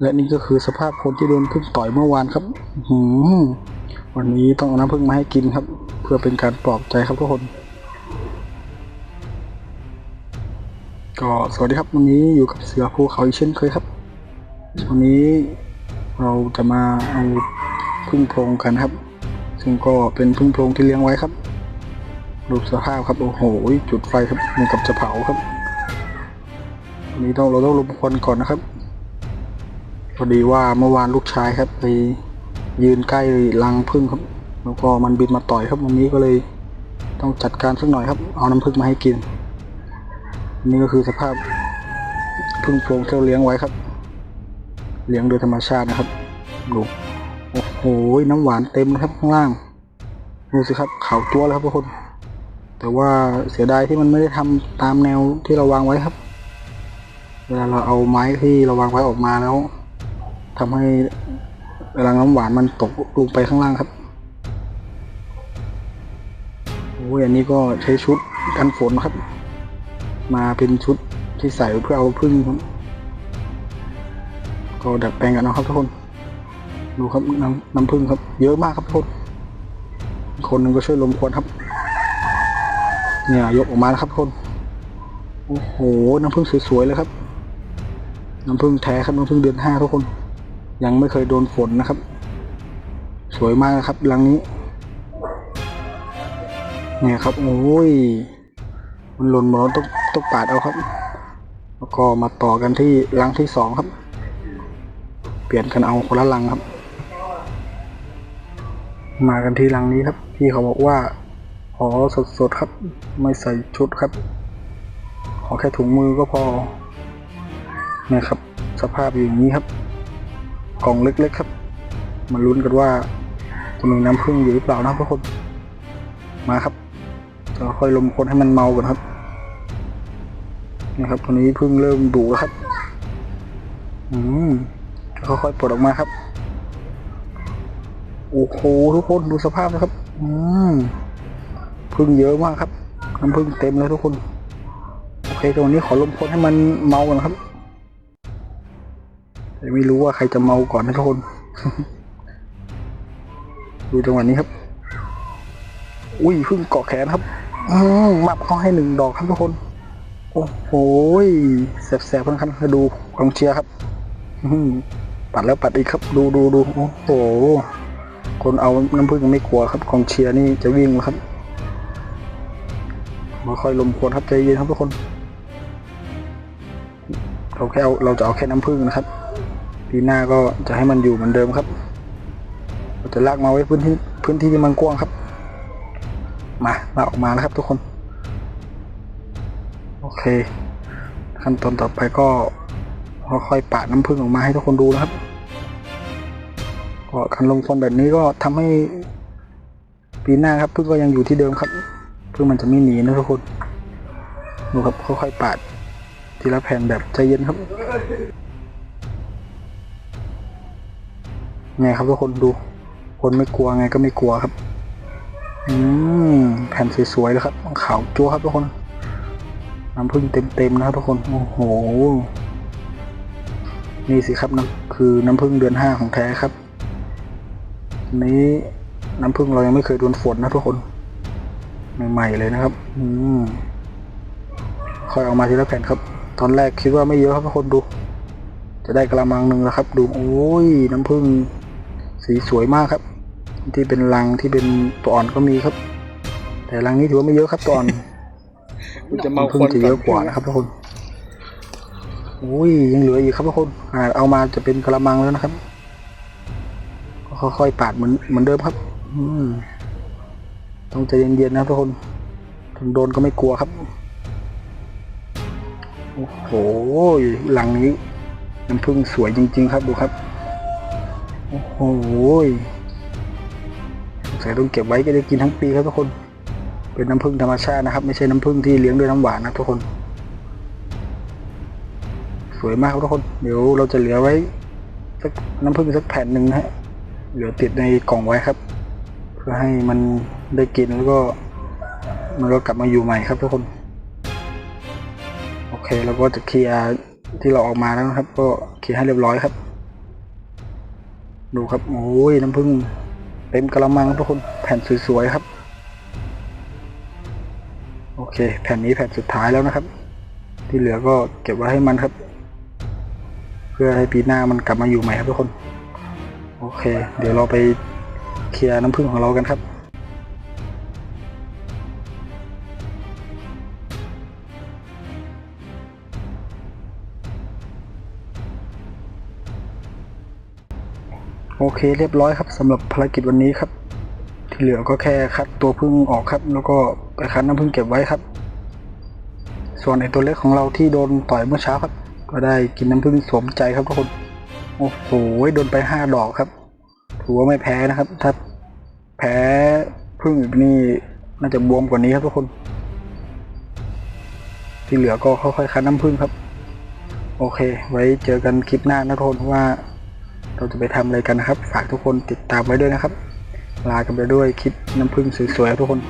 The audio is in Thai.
และนี่ก็คือสภาพคนที่โดนพึ่งต่อยเมื่อวานครับหืวันนี้ต้องเอาน้ำพึ่งมาให้กินครับ เพื่อเป็นการปลอบใจครับทุกคน ก็สวัสดีครับวันนี้อยู่กับเสือภูเขาอีกเช่นเคยครับวันนี้เราจะมาเอาพึ่งโพรงกันครับ ซึ่งก็เป็นพึ่งโพรงที่เลี้ยงไว้ครับดูปสภาพครับโอ้โหจุดไฟครับเหมือนกับจะเผาครับวันนี้ต้องเราต้องลมควันก่อนนะครับ พอดีว่าเมื่อวานลูกชายครับไปยืนใกล้รังพึ่งครับ แล้วก็มันบินมาต่อยครับวันนี้ก็เลยต้องจัดการสักหน่อยครับ เอาน้ำพึ่งมาให้กิน นี่ก็คือสภาพพึ่งโพรงที่เราเลี้ยงไว้ครับ เลี้ยงโดยธรรมชาตินะครับดูโอ้โหน้ำหวานเต็มครับข้างล่างดูสิครับขาวจั๊วเลยครับทุกคน แต่ว่าเสียดายที่มันไม่ได้ทำตามแนวที่เราวางไว้ครับ เวลาเราเอาไม้ที่เราวางไว้ออกมาแล้ว ทำให้รังน้ำหวานมันตกลงไปข้างล่างครับโอ้ยอันนี้ก็ใช้ชุดกันฝนครับ มาเป็นชุดที่ใส่เพื่อเอาพึ่งครับก็ดัดแปลงกันนะครับทุกคน ดูครับน้ำน้ำพึ่งครับ เยอะมากครับทุกคนคนหนึ่งก็ช่วยลมควนครับ เนี่ยยกออกมาแล้วครับทุกคนโอ้โหน้ำพึ่งสวยๆเลยครับน้ำพึ่งแท้ครับน้ำพึ่งเดือนห้าทุกคน ยังไม่เคยโดนฝนนะครับ สวยมากครับรังนี้ เนี่ยครับ โอ้ย มันหล่นหมดแล้วต้องต้องปาดเอาครับ แล้วก็มาต่อกันที่รังที่สองครับ เปลี่ยนกันเอาคนละรังครับ มากันที่รังนี้ครับ พี่เขาบอกว่าขอสดๆครับ ไม่ใส่ชุดครับ ขอแค่ถุงมือก็พอเนี่ยครับ สภาพอย่างนี้ครับ กล่องเล็กๆครับ มาลุ้นกันว่าจะมีน้ำผึ้งอยู่หรือเปล่านะครับทุกคนมาครับจะค่อยลมคนให้มันเมาก่อนครับนะครับตอนนี้พิ่งเริ่มดุแล้วครับ อืมค่อยๆปลดออกมาครับโอ้โหทุกคนดูสภาพนะครับ อืมพึ่งเยอะมากครับน้ำพึ่งเต็มเลยทุกคนโอเคตรงนี้ขอลมคนให้มันเมาก่อนครับ แต่ไม่รู้ว่าใครจะเมาก่อนนะทุกคน ดูจังหวะนี้ครับ อุ้ยพึ่งเกาะแขนครับ อืมมับเขาให้หนึ่งดอกครับทุกคน โอ้โหแสบๆทั้งคันมาดูกองเชียร์ครับปัดแล้วปัดอีกครับ ดูดูดูโอ้โห คนเอาน้ำพึ่งไม่กลัวครับกองเชียร์นี่จะวิ่งครับมาค่อยลมควนครับใจเย็นครับทุกคนเราแค่เอาเราจะเอาแค่น้ำพึ่งนะครับ ปีหน้าก็จะให้มันอยู่เหมือนเดิมครับเราจะลากมาไว้พื้นที่พื้นที่ที่มันกว้างครับ มาลากออกมานะครับทุกคน โอเค ขั้นตอนต่อไปก็ค่อยๆปาดน้ำพึ่งออกมาให้ทุกคนดูนะครับก็การลงทนแบบนี้ก็ทำให้ปีหน้าครับพึ่งก็ยังอยู่ที่เดิมครับพึ่งมันจะไม่หนีนะทุกคนดูครับค่อยๆปาดทีละแผ่นแบบใจเย็นครับ ไงครับทุกคนดู คนไม่กลัวไงก็ไม่กลัวครับ อืมแผ่นสวยๆเลยครับขาวจั๊วครับทุกคนน้ำพึ่งเต็มๆนะครับทุกคนโอ้โหนี่สิครับน้ำคือน้ำพึ่งเดือนห้าของแท้ครับ นี้น้ำผึ้งเรายังไม่เคยโดนฝนนะทุกคนใหม่ๆเลยนะครับ อืมค่อยเอามาทีละแผ่นครับ ตอนแรกคิดว่าไม่เยอะครับทุกคนดู จะได้กระมังหนึ่งแล้วครับ ดูโอ้ยน้ำผึ้ง สีสวยมากครับ ที่เป็นรังที่เป็นตัวอ่อนก็มีครับ แต่รังนี้ถือว่าไม่เยอะครับตัวอ่อนจะเมาน้ำผึ้งคนจะเยอะกว่านะครับทุกคนอุ้ยยังเหลืออีกครับทุกคนอ่าเอามาจะเป็นกระมังแล้วนะครับค่อยๆปาดเหมือนเหมือนเดิมครับ อืมต้องใจเย็นๆนะครับทุกคนถึงโดนก็ไม่กลัวครับโอ้โหหลังนี้น้ำผึ้งสวยจริง ๆ ครับดูครับ โอ้โหสงสัยต้องเก็บไว้ก็ได้กินทั้งปีครับทุกคน เป็นน้ำผึ้งธรรมชาตินะครับ ไม่ใช่น้ำผึ้งที่เลี้ยงด้วยน้ำหวานนะทุกคน สวยมากครับทุกคน เดี๋ยวเราจะเหลือไว้สักน้ำผึ้งสักแผ่นหนึ่งนะฮะ เหลือติดในกล่องไว้ครับ เพื่อให้มันได้กินแล้วก็ มันก็กลับมาอยู่ใหม่ครับทุกคน โอเคเราก็จะเคลียร์ที่เราออกมาแล้วนะครับ ก็เคลียร์ให้เรียบร้อยครับ ดูครับ โอ้ย น้ำผึ้งเต็มกระมังทุกคนแผ่นสวยๆครับ โอเค แผ่นนี้แผ่นสุดท้ายแล้วนะครับ ที่เหลือก็เก็บไว้ให้มันครับ เพื่อให้ปีหน้ามันกลับมาอยู่ใหม่ครับทุกคน โอเค เดี๋ยวเราไปเคลียร์น้ำผึ้งของเรากันครับ โอเคเรียบร้อยครับสำหรับภารกิจวันนี้ครับ ที่เหลือก็แค่คัดตัวพึ่งออกครับ แล้วก็ไปคัดน้ำพึ่งเก็บไว้ครับ ส่วนไอตัวเล็กของเราที่โดนต่อยเมื่อเช้าครับ ก็ได้กินน้ำพึ่งสมใจครับทุกคนโอ้โหโดนไปห้าดอกครับถือว่าไม่แพ้นะครับ ถ้าแพ้พึ่งอีกนี่น่าจะบวมกว่านี้ครับทุกคน ที่เหลือก็ค่อยๆคัดน้ำพึ่งครับ โอเค ไว้เจอกันคลิปหน้านะทุกคนว่า เราจะไปทำอะไรกันนะครับ ฝากทุกคนติดตามไว้ด้วยนะครับ ลากันไปด้วยคลิปน้ำพึ่งสวยๆทุกคน